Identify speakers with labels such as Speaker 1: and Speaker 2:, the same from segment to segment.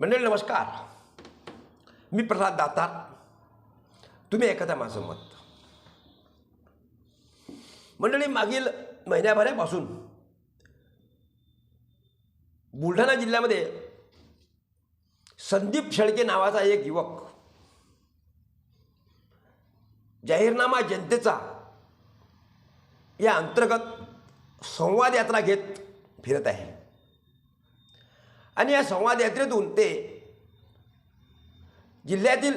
Speaker 1: मंडळी नमस्कार. मी प्रल्हाद दातार तुम्ही ऐकता माझं मत. मंडळी मागील महिन्याभरापासून बुलढाणा जिल्ह्यामध्ये संदीप शेळके नावाचा एक युवक जाहीरनामा जनतेचा या अंतर्गत संवाद यात्रा घेत फिरत आहे. आणि या संवाद यात्रेतून ते जिल्ह्यातील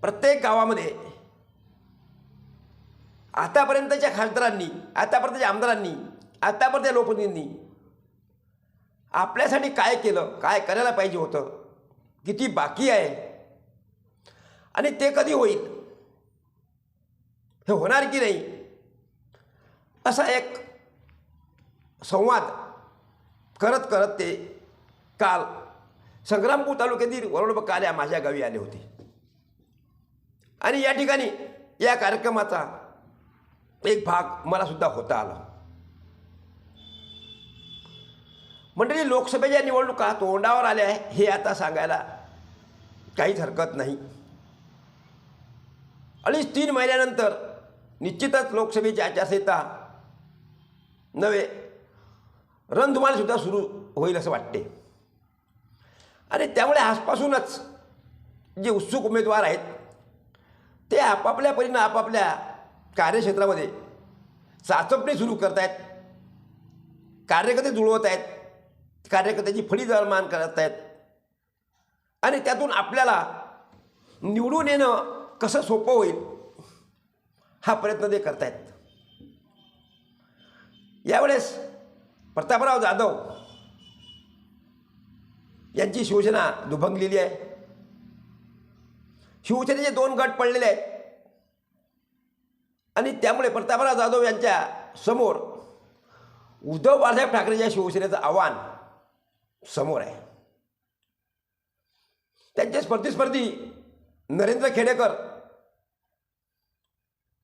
Speaker 1: प्रत्येक गावामध्ये आतापर्यंतच्या खासदारांनी आतापर्यंतच्या आमदारांनी आतापर्यंत लोकप्रतिनिधींनी आपल्यासाठी काय केलं काय करायला पाहिजे होतं किती बाकी आहे? आणि ते कधी होईल? हे होणार की नाही? असा एक संवाद करत करत ते काल. संग्रामपूर तालुक्यातील वरोड काल माझ्या गावी आले होते. आणि या ठिकाणी या कार्यक्रमाचा एक भाग मला सुद्धा होता आला. मंडळी लोकसभेच्या निवडणुका तोंडावर आल्या आहे हे आता सांगायला काहीच हरकत नाही. अडीच तीन महिन्यानंतर निश्चितच लोकसभेची आचारसंहिता नव्हे रणधुमाळीसुद्धा सुरू होईल असं वाटते. आणि त्यामुळे आजपासूनच जे उत्सुक उमेदवार आहेत ते आपापल्या परीनं आपापल्या कार्यक्षेत्रामध्ये चाचपणी सुरू करत आहेत कार्यकर्ते जुळवत आहेत कार्यकर्त्याची फळी निर्माण करत आहेत आणि त्यातून आपल्याला निवडून येणं कसं सोपं होईल हा प्रयत्न ते करत आहेत यावेळेस प्रतापराव जाधव यांची शिवसेना दुभंगलेली आहे. शिवसेनेचे दोन गट पडलेले आहेत. आणि त्यामुळे प्रतापराव जाधव यांच्या समोर उद्धव बाळासाहेब ठाकरेच्या शिवसेनेचं आव्हान समोर आहे. त्यांचे स्पर्धीस्पर्धी नरेंद्र खेडेकर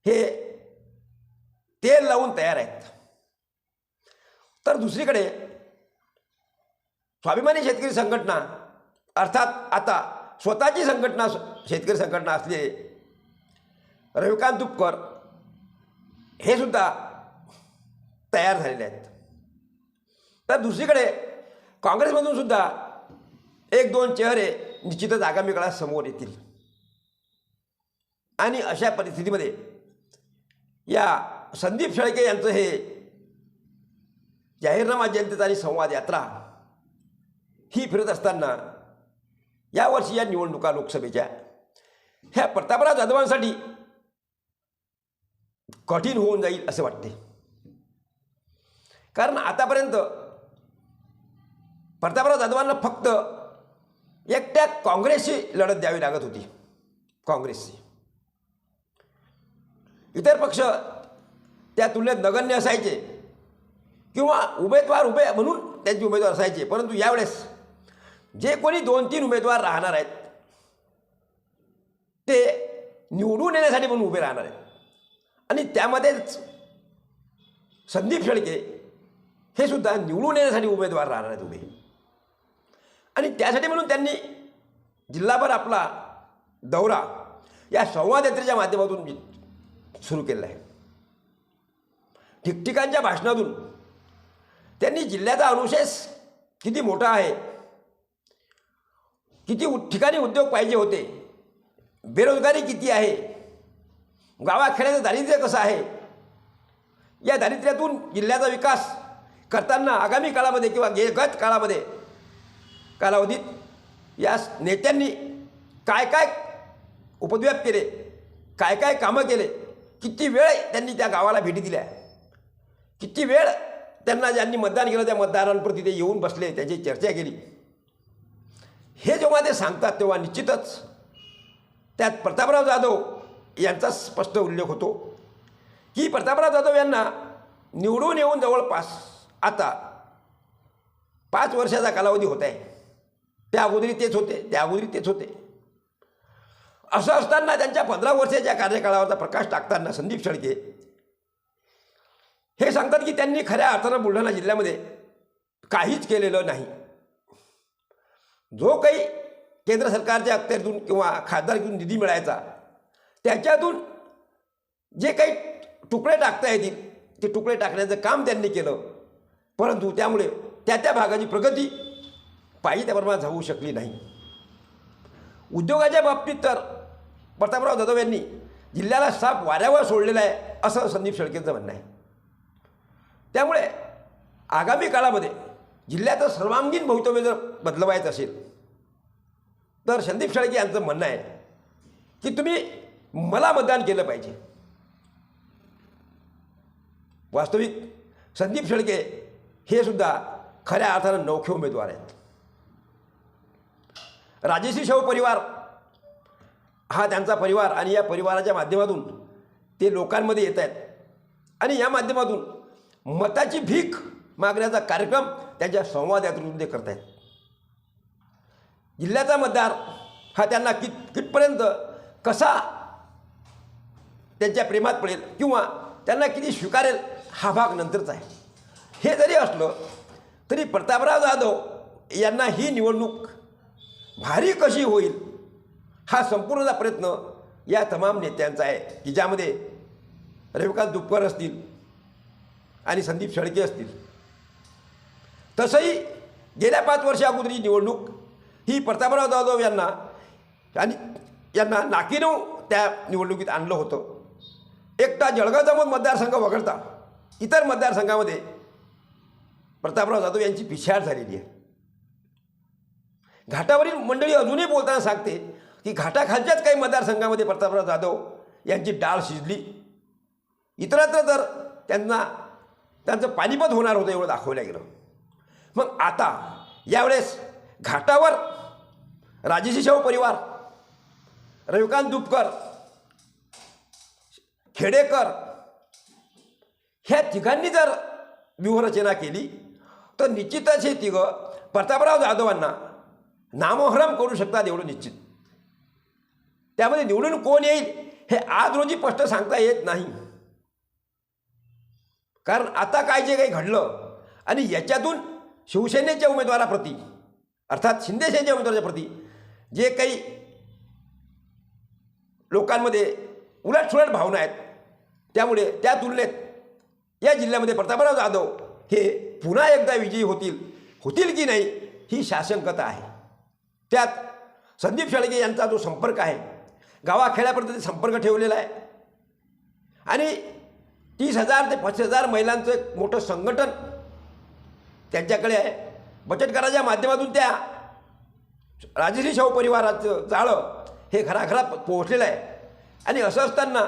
Speaker 1: हे तेल लावून तयार आहेत. तर दुसरीकडे स्वाभिमानी शेतकरी संघटना अर्थात आता स्वतःची संघटना शेतकरी संघटना असलेले रविकांत तुपकर हे सुद्धा तयार झालेले आहेत. तर दुसरीकडे काँग्रेसमधून सुद्धा एक दोन चेहरे निश्चितच आगामी काळात समोर येतील. आणि अशा परिस्थितीमध्ये या संदीप शेळके यांचं हे जाहीरनामा जनतेचा आणि संवाद यात्रा ही फिरत असताना यावर्षी या निवडणुका लोकसभेच्या ह्या प्रतापराव जाधवांसाठी कठीण होऊन जाईल असे वाटते. कारण आतापर्यंत प्रतापराव जाधवांना फक्त एकट्या काँग्रेसची लढत द्यावी लागत होती. काँग्रेसची इतर पक्ष त्या तुलनेत नगण्य असायचे. किंवा उमेदवार उभे म्हणून त्यांचे उमेदवार असायचे. परंतु यावेळेस जे कोणी दोन तीन उमेदवार राहणार आहेत ते निवडून येण्यासाठी म्हणून उभे राहणार आहेत. आणि त्यामध्येच संदीप शेळके हे सुद्धा निवडून येण्यासाठी उमेदवार राहणार आहेत उभे. आणि त्यासाठी म्हणून त्यांनी जिल्हाभर आपला दौरा या संवाद यात्रेच्या माध्यमातून सुरू केलेला आहे. ठिकठिकाणच्या भाषणातून त्यांनी जिल्ह्याचा अनुशेष किती मोठा आहे किती उ- ठिकाणी उद्योग पाहिजे होते? बेरोजगारी किती आहे? गावाखेड्याचं दारिद्र्य कसं आहे? या दारिद्र्यातून जिल्ह्याचा विकास करताना आगामी काळामध्ये किंवा गे गत काळामध्ये कालावधीत या नेत्यांनी काय काय उपद्व्याप केले? काय काय कामं केले? किती वेळ त्यांनी त्या गावाला भेटी दिल्या? किती वेळ त्यांना ज्यांनी मतदान केलं त्या मतदारांप्रती ते येऊन बसले त्याची चर्चा केली? हे जेव्हा ते सांगतात तेव्हा निश्चितच त्यात प्रतापराव जाधव यांचा स्पष्ट उल्लेख होतो की प्रतापराव जाधव यांना निवडून येऊन जवळपास आता पाच वर्षाचा कालावधी होत आहे. त्या अगोदरी तेच होते त्या अगोदरी तेच होते. असं असताना त्यांच्या पंधरा वर्षाच्या कार्यकाळावरचा प्रकाश टाकताना संदीप शेळके हे सांगतात की त्यांनी खऱ्या अर्थानं बुलढाणा जिल्ह्यामध्ये काहीच केलेलं नाही. जो काही केंद्र सरकारच्या अखत्यारीतून किंवा खासदारकीतून निधी मिळायचा त्याच्यातून जे काही तुकडे टाकता येतील ते तुकडे टाकण्याचं काम त्यांनी केलं. परंतु त्यामुळे त्या त्या भागाची प्रगती पाहिजे त्या प्रमाणात होऊ शकली नाही. उद्योगाच्या बाबतीत तर प्रतापराव जाधव यांनी जिल्ह्याला साप वाऱ्यावर सोडलेला आहे असं संदीप शेळकेंचं म्हणणं आहे. त्यामुळे आगामी काळामध्ये जिल्ह्याचं सर्वांगीण भवितव्य जर बदलवायचं असेल तर संदीप शेळके यांचं म्हणणं आहे की तुम्ही मला मतदान केलं पाहिजे. वास्तविक संदीप शेळके हे सुद्धा खऱ्या अर्थानं नौखे उमेदवार आहेत. राजेश्री शाहू परिवार हा त्यांचा परिवार आणि या परिवाराच्या माध्यमातून ते लोकांमध्ये येत आहेत. आणि या माध्यमातून मताची भीक मागण्याचा कार्यक्रम त्यांच्या संवाद यात्रेतून ते करत आहेत जिल्ह्याचा मतदार हा त्यांना कित कितपर्यंत कसा त्यांच्या प्रेमात पडेल किंवा त्यांना किती स्वीकारेल हा भाग नंतरचा आहे. हे जरी असलं तरी प्रतापराव जाधव यांना ही निवडणूक भारी कशी होईल हा संपूर्णचा प्रयत्न या तमाम नेत्यांचा आहे की ज्यामध्ये रविकांत दुपकर असतील आणि संदीप शेळके असतील. तसंही गेल्या पाच वर्षा अगोदर ही निवडणूक ही प्रतापराव जाधव यांना आणि यांना नाकीनऊ त्या निवडणुकीत आणलं होतं. एकटा जळगाव जामोद मतदारसंघ वगळता इतर मतदारसंघामध्ये प्रतापराव जाधव यांची पिछाड झालेली आहे. घाटावरील मंडळी अजूनही बोलताना सांगते की घाटाखालच्याच काही मतदारसंघामध्ये प्रतापराव जाधव यांची डाळ शिजली. इतरत्र तर त्यांना त्यांचं पाणीपत होणार होतं एवढं दाखवलं गेलं. मग आता यावेळेस घाटावर राजेशी शाहू परिवार रविकांत दुपकर खेडेकर ह्या तिघांनी जर व्यूहरचना केली तर निश्चितच हे तिघं प्रतापराव जाधवांना नामोहरम करू शकतात एवढं निश्चित. त्यामध्ये निवडून कोण येईल हे आज रोजी स्पष्ट सांगता येत नाही. कारण आता काय जे काही घडलं आणि याच्यातून शिवसेनेच्या उमेदवाराप्रती अर्थात शिंदेसेनेच्या उमेदवाराच्या प्रती जे काही लोकांमध्ये उलटसुलट भावना आहेत त्यामुळे त्या तुलनेत या जिल्ह्यामध्ये प्रतापराव जाधव हे पुन्हा एकदा विजयी होतील होतील की नाही ही शासनकथा आहे. त्यात संदीप शेळके यांचा जो संपर्क आहे गावाखेड्यापर्यंत संपर्क ठेवलेला आहे. आणि तीस हजार ते पस्तीस हजार महिलांचं एक मोठं संघटन त्यांच्याकडे आहे. बचत माध्यमातून त्या राजश्री शाहू परिवाराचं जाळं हे घराघरात पोहोचलेलं आहे. आणि असं असताना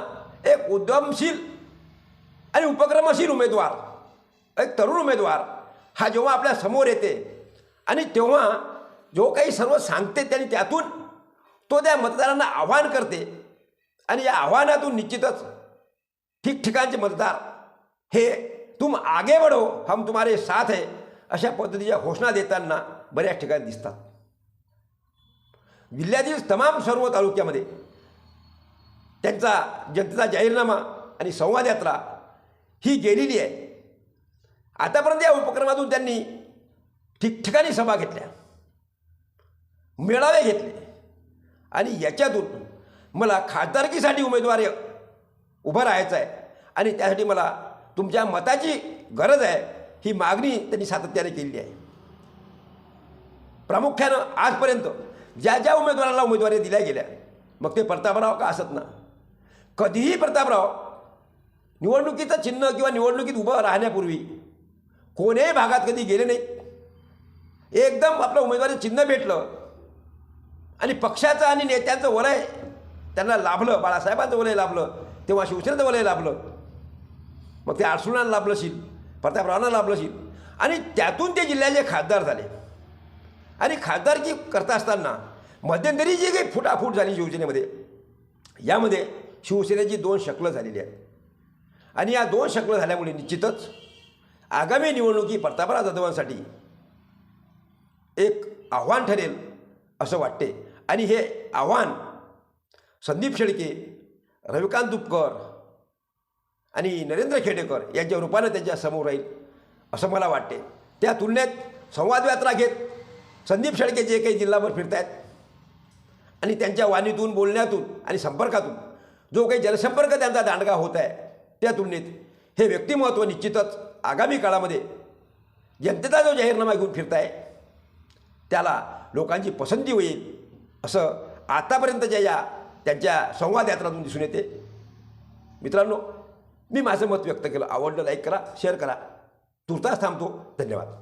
Speaker 1: एक उद्यमशील आणि उपक्रमशील उमेदवार एक तरुण उमेदवार हा जेव्हा आपल्यासमोर येते आणि तेव्हा जो काही सर्व सांगते त्यांनी त्यातून तो त्या मतदारांना आव्हान करते. आणि या आव्हानातून निश्चितच ठिकठिकाणचे मतदार हे तुम आगे बढो हम तुम्हारे साथ आहे अशा पद्धतीच्या घोषणा देताना बऱ्याच ठिकाणी दिसतात. जिल्ह्यातील तमाम सर्व तालुक्यामध्ये त्यांचा जनतेचा जाहीरनामा आणि संवाद यात्रा ही गेलेली आहे. आतापर्यंत या उपक्रमातून त्यांनी ठिकठिकाणी सभा घेतल्या मेळावे घेतले आणि याच्यातून मला खासदारकीसाठी उमेदवार उभं राहायचं आहे आणि त्यासाठी मला तुमच्या मताची गरज आहे ही मागणी त्यांनी सातत्याने केलेली आहे. प्रामुख्यानं आजपर्यंत ज्या ज्या उमेदवाराला उमेदवारी दिल्या गेल्या मग ते प्रतापराव का असत ना? कधीही प्रतापराव निवडणुकीचं चिन्ह किंवा निवडणुकीत उभं राहण्यापूर्वी कोणीही भागात कधी गेले नाही. एकदम आपलं उमेदवारी चिन्ह भेटलं आणि पक्षाचं आणि नेत्यांचं वलय त्यांना लाभलं बाळासाहेबांचं वलय लाभलं तेव्हा शिवसेनेचं वलय लाभलं. मग ते आरसूनानं लाभलं शील प्रतापरावांना लाभलंशील आणि त्यातून ते जिल्ह्याचे खासदार झाले. आणि खासदारकी करता असताना मध्यंतरी जी काही फुटाफूट झाली शिवसेनेमध्ये यामध्ये शिवसेनेची दोन शकलं झालेली आहेत. आणि या दोन शकलं झाल्यामुळे निश्चितच आगामी निवडणुकी प्रतापराव जाधवांसाठी एक आव्हान ठरेल असं वाटते. आणि हे आव्हान संदीप शेळके रविकांत दुपकर आणि नरेंद्र खेडेकर यांच्या रूपानं त्यांच्यासमोर राहील असं मला वाटते. त्या तुलनेत संवाद यात्रा घेत संदीप शेळके जे काही जिल्हाभर फिरत आहेत आणि त्यांच्या वाणीतून बोलण्यातून आणि संपर्कातून जो काही जनसंपर्क त्यांचा दांडगा होत आहे त्या तुलनेत हे व्यक्तिमत्व निश्चितच आगामी काळामध्ये जनतेचा जो जाहीरनामा घेऊन फिरत आहे त्याला लोकांची पसंती होईल असं आतापर्यंतच्या या त्यांच्या संवाद यात्रातून दिसून येते. मित्रांनो मी माझं मत व्यक्त केलं. आवडलं लाईक करा शेअर करा. तुर्तास थांबतो. धन्यवाद.